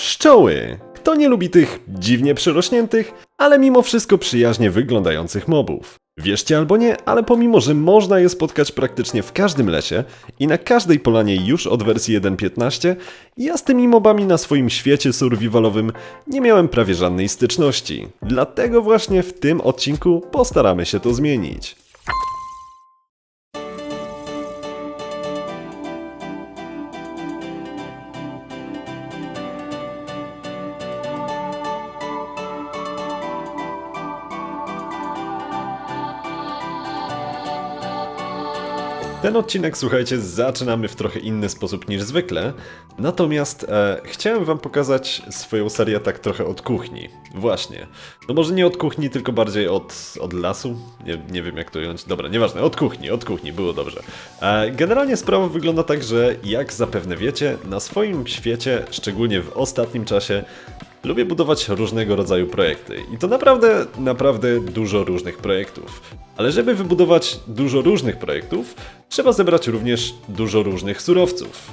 Pszczoły! Kto nie lubi tych dziwnie przyrośniętych, ale mimo wszystko przyjaźnie wyglądających mobów? Wierzcie albo nie, ale pomimo, że można je spotkać praktycznie w każdym lesie i na każdej polanie już od wersji 1.15, ja z tymi mobami na swoim świecie survivalowym nie miałem prawie żadnej styczności. Dlatego właśnie w tym odcinku postaramy się to zmienić. Ten odcinek, słuchajcie, zaczynamy w trochę inny sposób niż zwykle. Natomiast e, chciałem wam pokazać swoją serię tak trochę od kuchni. Właśnie. No może nie od kuchni, tylko bardziej od, od lasu. Nie, nie wiem jak to ująć. Dobra, nieważne. Od kuchni, od kuchni, było dobrze. E, generalnie sprawa wygląda tak, że jak zapewne wiecie, na swoim świecie, szczególnie w ostatnim czasie, Lubię budować różnego rodzaju projekty i to naprawdę, naprawdę dużo różnych projektów. Ale żeby wybudować dużo różnych projektów, trzeba zebrać również dużo różnych surowców.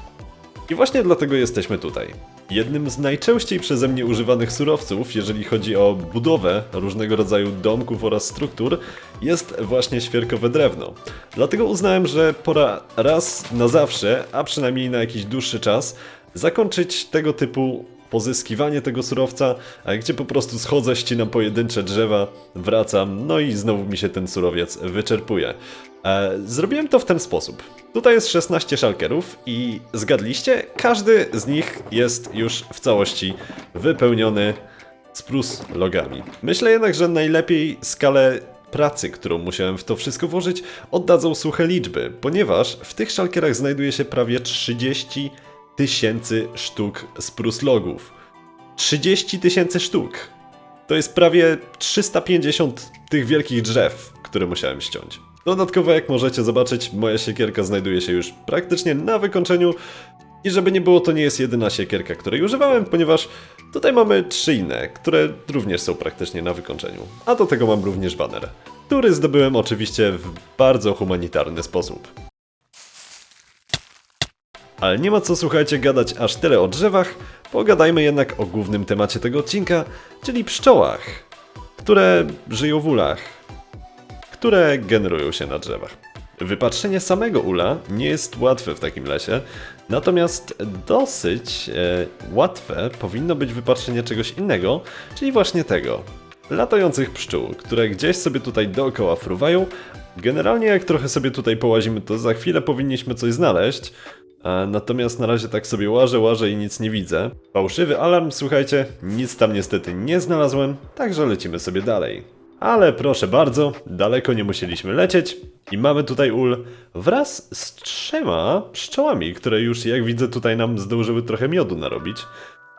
I właśnie dlatego jesteśmy tutaj. Jednym z najczęściej przeze mnie używanych surowców, jeżeli chodzi o budowę różnego rodzaju domków oraz struktur, jest właśnie świerkowe drewno. Dlatego uznałem, że pora raz na zawsze, a przynajmniej na jakiś dłuższy czas, zakończyć tego typu pozyskiwanie tego surowca, a gdzie po prostu schodzę, ścinam pojedyncze drzewa, wracam, no i znowu mi się ten surowiec wyczerpuje. E, zrobiłem to w ten sposób. Tutaj jest 16 szalkerów i zgadliście, każdy z nich jest już w całości wypełniony sprus logami. Myślę jednak, że najlepiej skalę pracy, którą musiałem w to wszystko włożyć, oddadzą suche liczby, ponieważ w tych szalkierach znajduje się prawie 30 tysięcy sztuk spruslogów. 30 tysięcy sztuk. To jest prawie 350 tych wielkich drzew, które musiałem ściąć. Dodatkowo, jak możecie zobaczyć, moja siekierka znajduje się już praktycznie na wykończeniu. I żeby nie było, to nie jest jedyna siekierka, której używałem, ponieważ tutaj mamy trzy inne, które również są praktycznie na wykończeniu. A do tego mam również baner, który zdobyłem oczywiście w bardzo humanitarny sposób. Ale nie ma co, słuchajcie, gadać aż tyle o drzewach, pogadajmy jednak o głównym temacie tego odcinka, czyli pszczołach, które żyją w ulach, które generują się na drzewach. Wypatrzenie samego ula nie jest łatwe w takim lesie, natomiast dosyć e, łatwe powinno być wypatrzenie czegoś innego, czyli właśnie tego. Latających pszczół, które gdzieś sobie tutaj dookoła fruwają. Generalnie jak trochę sobie tutaj połazimy, to za chwilę powinniśmy coś znaleźć. E, Natomiast na razie tak sobie łażę, łażę i nic nie widzę. Fałszywy alarm, słuchajcie, nic tam niestety nie znalazłem, także lecimy sobie dalej. Ale proszę bardzo, daleko nie musieliśmy lecieć i mamy tutaj ul wraz z trzema pszczołami, które już jak widzę tutaj nam zdążyły trochę miodu narobić.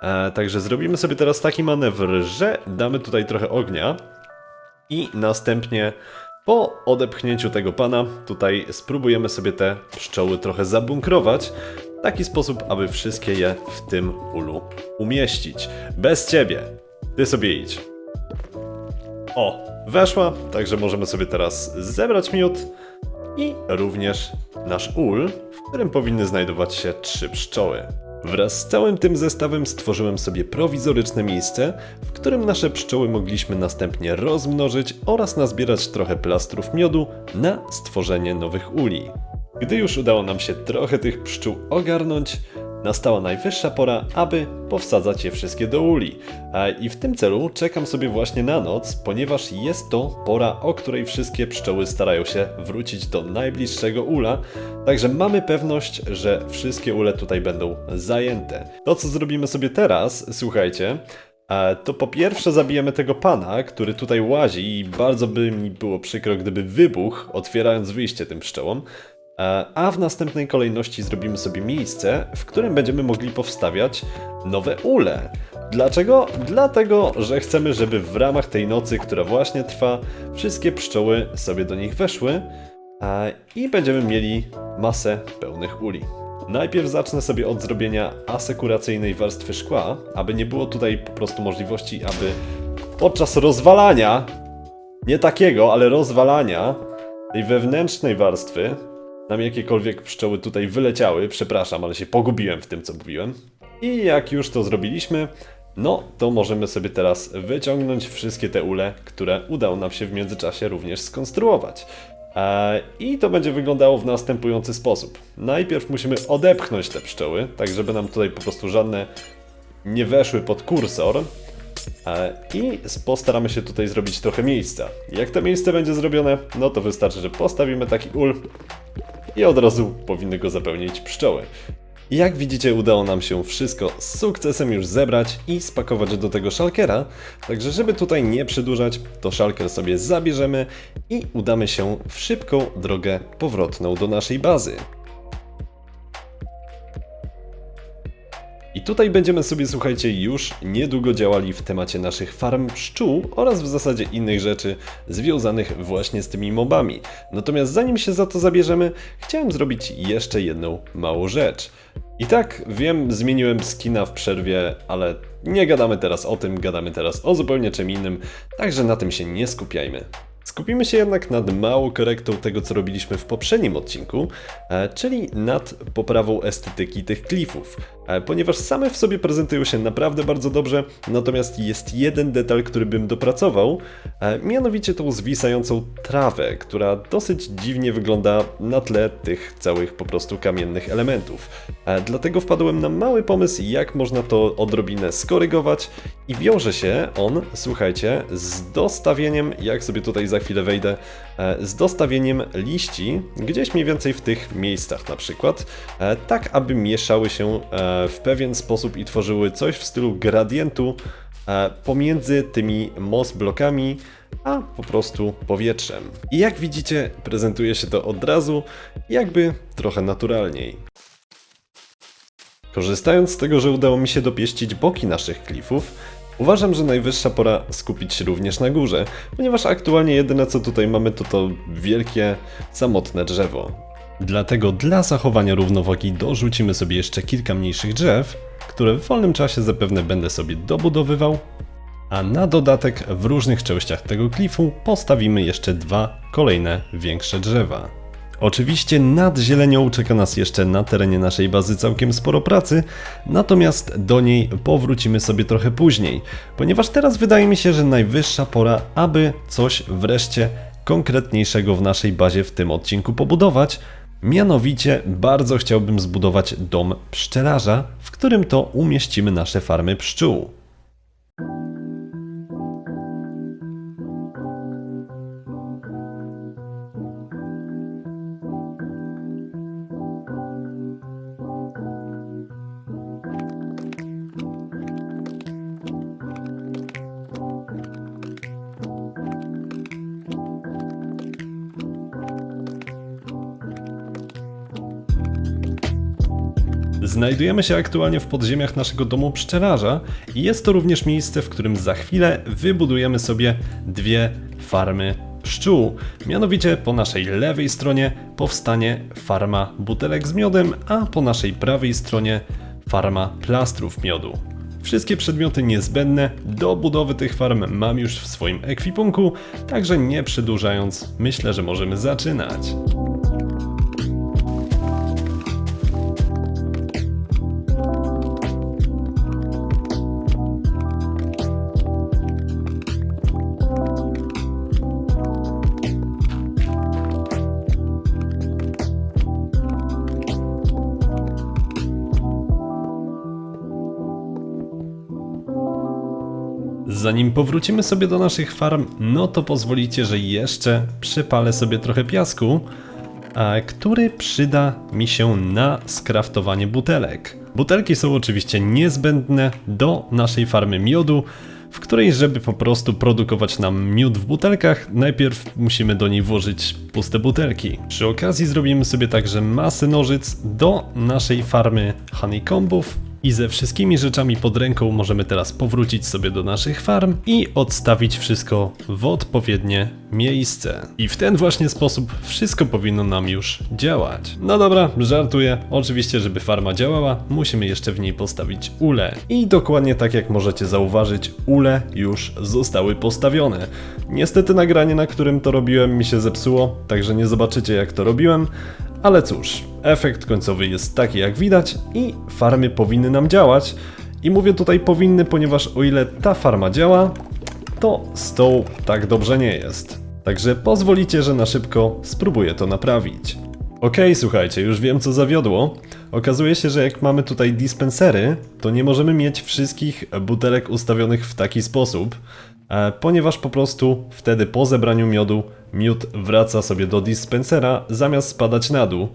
E, także zrobimy sobie teraz taki manewr, że damy tutaj trochę ognia i następnie po odepchnięciu tego pana, tutaj spróbujemy sobie te pszczoły trochę zabunkrować, w taki sposób, aby wszystkie je w tym ulu umieścić. Bez ciebie. Ty sobie idź. O, weszła, także możemy sobie teraz zebrać miód i również nasz ul, w którym powinny znajdować się trzy pszczoły. Wraz z całym tym zestawem stworzyłem sobie prowizoryczne miejsce, w którym nasze pszczoły mogliśmy następnie rozmnożyć oraz nazbierać trochę plastrów miodu na stworzenie nowych uli. Gdy już udało nam się trochę tych pszczół ogarnąć, nastała najwyższa pora, aby powsadzać je wszystkie do uli. I w tym celu czekam sobie właśnie na noc, ponieważ jest to pora, o której wszystkie pszczoły starają się wrócić do najbliższego ula, także mamy pewność, że wszystkie ule tutaj będą zajęte. To co zrobimy sobie teraz, słuchajcie, to po pierwsze zabijemy tego pana, który tutaj łazi i bardzo by mi było przykro, gdyby wybuchł, otwierając wyjście tym pszczołom. E, A w następnej kolejności zrobimy sobie miejsce, w którym będziemy mogli powstawiać nowe ule. Dlaczego? Dlatego, że chcemy, żeby w ramach tej nocy, która właśnie trwa, wszystkie pszczoły sobie do nich weszły e, i będziemy mieli masę pełnych uli. Najpierw zacznę sobie od zrobienia asekuracyjnej warstwy szkła, aby nie było tutaj po prostu możliwości, aby podczas rozwalania, nie takiego, ale rozwalania tej wewnętrznej warstwy nam jakiekolwiek pszczoły tutaj wyleciały. Przepraszam, ale się pogubiłem w tym, co mówiłem. I jak już to zrobiliśmy, no to możemy sobie teraz wyciągnąć wszystkie te ule, które udało nam się w międzyczasie również skonstruować. E, I to będzie wyglądało w następujący sposób. Najpierw musimy odepchnąć te pszczoły, tak żeby nam tutaj po prostu żadne nie weszły pod kursor. E, I postaramy się tutaj zrobić trochę miejsca. Jak to miejsce będzie zrobione, no to wystarczy, że postawimy taki ul i od razu powinny go zapełnić pszczoły. Jak widzicie, udało nam się wszystko z sukcesem już zebrać i spakować do tego szalkera. Także, żeby tutaj nie przedłużać, to szalker sobie zabierzemy i udamy się w szybką drogę powrotną do naszej bazy. I tutaj będziemy sobie, słuchajcie, już niedługo działali w temacie naszych farm pszczół oraz w zasadzie innych rzeczy związanych właśnie z tymi mobami. Natomiast zanim się za to zabierzemy, chciałem zrobić jeszcze jedną małą rzecz. I tak, wiem, zmieniłem skina w przerwie, ale nie gadamy teraz o tym, gadamy teraz o zupełnie czym innym, także na tym się nie skupiajmy. Skupimy się jednak nad małą korektą tego, co robiliśmy w poprzednim odcinku, e, czyli nad poprawą estetyki tych klifów. E, Ponieważ same w sobie prezentują się naprawdę bardzo dobrze, natomiast jest jeden detal, który bym dopracował, e, mianowicie tą zwisającą trawę, która dosyć dziwnie wygląda na tle tych całych po prostu kamiennych elementów. Dlatego wpadłem na mały pomysł, jak można to odrobinę skorygować i wiąże się on, słuchajcie, z dostawieniem, jak sobie tutaj za chwilę wejdę, e, z dostawieniem liści gdzieś mniej więcej w tych miejscach na przykład, e, tak aby mieszały się e, w pewien sposób i tworzyły coś w stylu gradientu pomiędzy tymi moss blokami, a po prostu powietrzem. I jak widzicie, prezentuje się to od razu jakby trochę naturalniej. Korzystając z tego, że udało mi się dopieścić boki naszych klifów, uważam, że najwyższa pora skupić się również na górze, ponieważ aktualnie jedyne co tutaj mamy to to wielkie, samotne drzewo. Dlatego dla zachowania równowagi dorzucimy sobie jeszcze kilka mniejszych drzew, które w wolnym czasie zapewne będę sobie dobudowywał, a na dodatek w różnych częściach tego klifu postawimy jeszcze dwa kolejne większe drzewa. Oczywiście nad zielenią czeka nas jeszcze na terenie naszej bazy całkiem sporo pracy, natomiast do niej powrócimy sobie trochę później, ponieważ teraz wydaje mi się, że najwyższa pora, aby coś wreszcie konkretniejszego w naszej bazie w tym odcinku pobudować. Mianowicie bardzo chciałbym zbudować dom pszczelarza, w którym to umieścimy nasze farmy pszczół. Znajdujemy się aktualnie w podziemiach naszego domu pszczelarza i jest to również miejsce, w którym za chwilę wybudujemy sobie dwie farmy pszczół. Mianowicie po naszej lewej stronie powstanie farma butelek z miodem, a po naszej prawej stronie farma plastrów miodu. Wszystkie przedmioty niezbędne do budowy tych farm mam już w swoim ekwipunku, także nie przedłużając, myślę, że możemy zaczynać. Zanim powrócimy sobie do naszych farm, no to pozwolicie, że jeszcze przypalę sobie trochę piasku, który przyda mi się na skraftowanie butelek. Butelki są oczywiście niezbędne do naszej farmy miodu, w której, żeby po prostu produkować nam miód w butelkach, najpierw musimy do niej włożyć puste butelki. Przy okazji zrobimy sobie także masę nożyc do naszej farmy honeycombów i ze wszystkimi rzeczami pod ręką możemy teraz powrócić sobie do naszych farm i odstawić wszystko w odpowiednie miejsce. I w ten właśnie sposób wszystko powinno nam już działać. No dobra, żartuję. Oczywiście, żeby farma działała, musimy jeszcze w niej postawić ule. I dokładnie tak jak możecie zauważyć, ule już zostały postawione. Niestety nagranie, na którym to robiłem mi się zepsuło, także nie zobaczycie jak to robiłem, Ale cóż, efekt końcowy jest taki jak widać i farmy powinny nam działać. I mówię tutaj powinny, ponieważ o ile ta farma działa, to z tą tak dobrze nie jest. Także pozwolicie, że na szybko spróbuję to naprawić. Okej, słuchajcie, już wiem co zawiodło. Okazuje się, że jak mamy tutaj dispensery, to nie możemy mieć wszystkich butelek ustawionych w taki sposób, ponieważ po prostu wtedy po zebraniu miodu miód wraca sobie do dispensera zamiast spadać na dół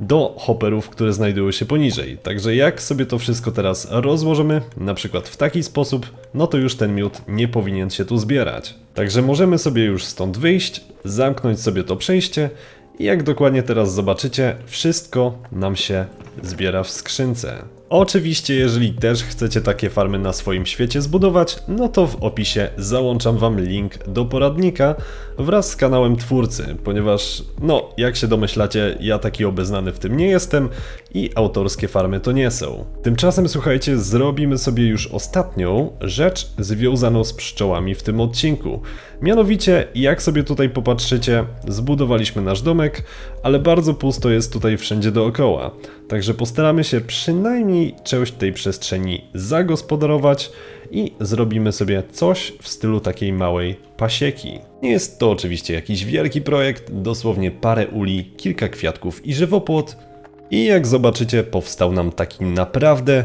do hopperów, które znajdują się poniżej. Także jak sobie to wszystko teraz rozłożymy, na przykład w taki sposób, no to już ten miód nie powinien się tu zbierać. Także możemy sobie już stąd wyjść, zamknąć sobie to przejście i jak dokładnie teraz zobaczycie, wszystko nam się zbiera w skrzynce. Oczywiście, jeżeli też chcecie takie farmy na swoim świecie zbudować, no to w opisie załączam Wam link do poradnika wraz z kanałem twórcy, ponieważ, no, jak się domyślacie, ja taki obeznany w tym nie jestem i autorskie farmy to nie są. Tymczasem, słuchajcie, zrobimy sobie już ostatnią rzecz związaną z pszczołami w tym odcinku. Mianowicie, jak sobie tutaj popatrzycie, zbudowaliśmy nasz domek, ale bardzo pusto jest tutaj wszędzie dookoła. Także postaramy się przynajmniej część tej przestrzeni zagospodarować i zrobimy sobie coś w stylu takiej małej pasieki. Nie jest to oczywiście jakiś wielki projekt, dosłownie parę uli, kilka kwiatków i żywopłot. I jak zobaczycie, powstał nam taki naprawdę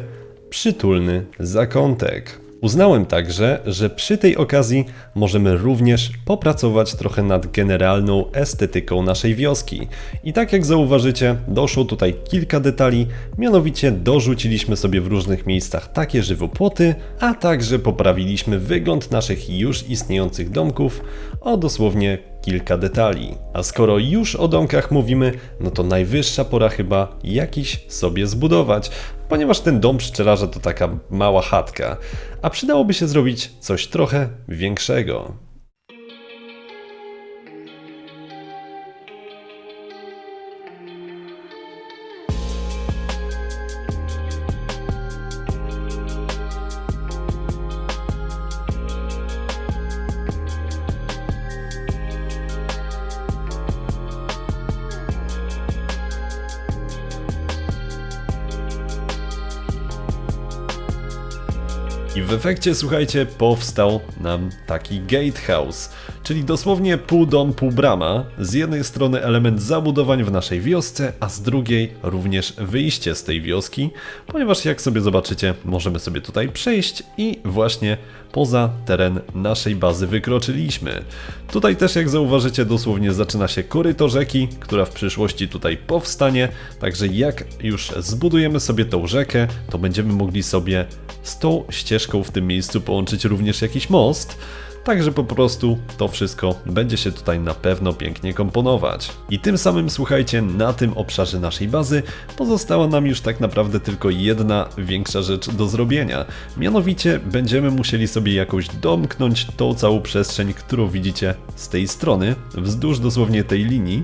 przytulny zakątek. Uznałem także, że przy tej okazji możemy również popracować trochę nad generalną estetyką naszej wioski. I tak jak zauważycie, doszło tutaj kilka detali, mianowicie dorzuciliśmy sobie w różnych miejscach takie żywopłoty, a także poprawiliśmy wygląd naszych już istniejących domków o dosłownie kilka detali. A skoro już o domkach mówimy, no to najwyższa pora chyba jakiś sobie zbudować, ponieważ ten dom pszczelarza to taka mała chatka, a przydałoby się zrobić coś trochę większego. W efekcie, słuchajcie, powstał nam taki gatehouse, czyli dosłownie pół dom, pół brama. Z jednej strony element zabudowań w naszej wiosce, a z drugiej również wyjście z tej wioski, ponieważ jak sobie zobaczycie, możemy sobie tutaj przejść i właśnie poza teren naszej bazy wykroczyliśmy. Tutaj też jak zauważycie dosłownie zaczyna się koryto rzeki, która w przyszłości tutaj powstanie, także jak już zbudujemy sobie tą rzekę, to będziemy mogli sobie z tą ścieżką w tym miejscu połączyć również jakiś most. Także po prostu to wszystko będzie się tutaj na pewno pięknie komponować. I tym samym słuchajcie, na tym obszarze naszej bazy pozostała nam już tak naprawdę tylko jedna większa rzecz do zrobienia. Mianowicie będziemy musieli sobie jakoś domknąć tą całą przestrzeń, którą widzicie z tej strony, wzdłuż dosłownie tej linii.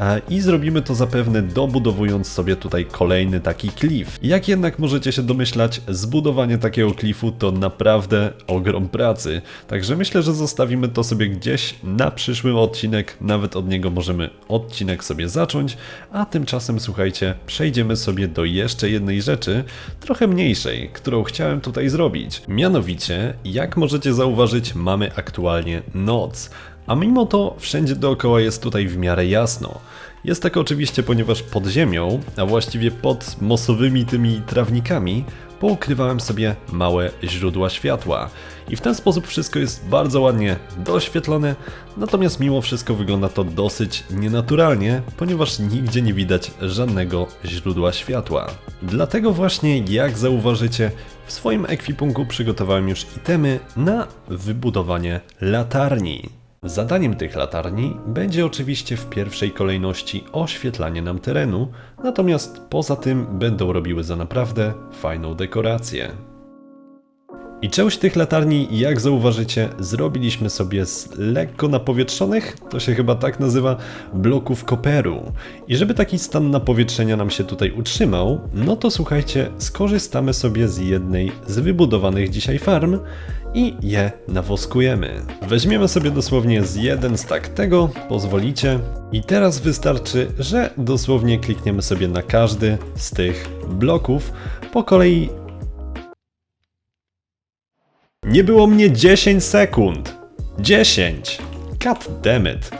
E, I zrobimy to zapewne dobudowując sobie tutaj kolejny taki klif. Jak jednak możecie się domyślać, zbudowanie takiego klifu to naprawdę ogrom pracy. Także myślę, że zostawimy to sobie gdzieś na przyszły odcinek, nawet od niego możemy odcinek sobie zacząć, a tymczasem słuchajcie, przejdziemy sobie do jeszcze jednej rzeczy, trochę mniejszej, którą chciałem tutaj zrobić. Mianowicie, jak możecie zauważyć, mamy aktualnie noc. A mimo to wszędzie dookoła jest tutaj w miarę jasno. Jest tak oczywiście, ponieważ pod ziemią, a właściwie pod mosowymi tymi trawnikami, poukrywałem sobie małe źródła światła. I w ten sposób wszystko jest bardzo ładnie doświetlone, natomiast mimo wszystko wygląda to dosyć nienaturalnie, ponieważ nigdzie nie widać żadnego źródła światła. Dlatego właśnie, jak zauważycie, w swoim ekwipunku przygotowałem już itemy na wybudowanie latarni. Zadaniem tych latarni będzie oczywiście w pierwszej kolejności oświetlanie nam terenu, natomiast poza tym będą robiły za naprawdę fajną dekorację. I część tych latarni, jak zauważycie, zrobiliśmy sobie z lekko napowietrzonych, to się chyba tak nazywa, bloków koperu. I żeby taki stan napowietrzenia nam się tutaj utrzymał, no to słuchajcie, skorzystamy sobie z jednej z wybudowanych dzisiaj farm i je nawoskujemy. Weźmiemy sobie dosłownie z jeden stack tego, pozwolicie. I teraz wystarczy, że dosłownie klikniemy sobie na każdy z tych bloków po kolei nie było mnie 10 sekund. 10. God damn it.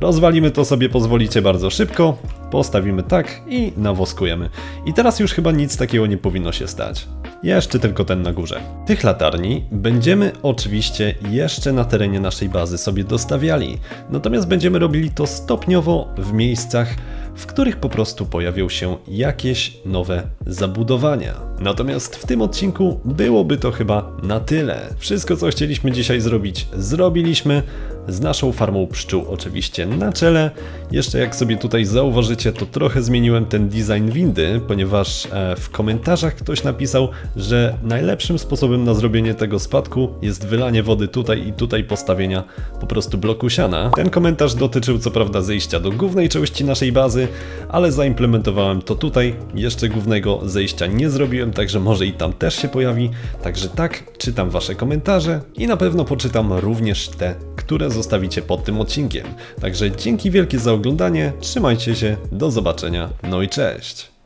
Rozwalimy to sobie, pozwolicie bardzo szybko. Postawimy tak i nawoskujemy. I teraz już chyba nic takiego nie powinno się stać. Jeszcze tylko ten na górze. Tych latarni będziemy oczywiście jeszcze na terenie naszej bazy sobie dostawiali. Natomiast będziemy robili to stopniowo w miejscach, w których po prostu pojawią się jakieś nowe zabudowania. Natomiast w tym odcinku byłoby to chyba na tyle. Wszystko, co chcieliśmy dzisiaj zrobić, zrobiliśmy. Z naszą farmą pszczół oczywiście na czele. Jeszcze jak sobie tutaj zauważycie, to trochę zmieniłem ten design windy, ponieważ e, w komentarzach ktoś napisał, że najlepszym sposobem na zrobienie tego spadku jest wylanie wody tutaj i tutaj postawienia po prostu bloku siana. Ten komentarz dotyczył co prawda zejścia do głównej części naszej bazy, ale zaimplementowałem to tutaj. Jeszcze głównego zejścia nie zrobiłem, także może i tam też się pojawi. Także tak, czytam wasze komentarze i na pewno poczytam również te, które zostawicie pod tym odcinkiem. Także dzięki wielkie za oglądanie, trzymajcie się, do zobaczenia, no i cześć!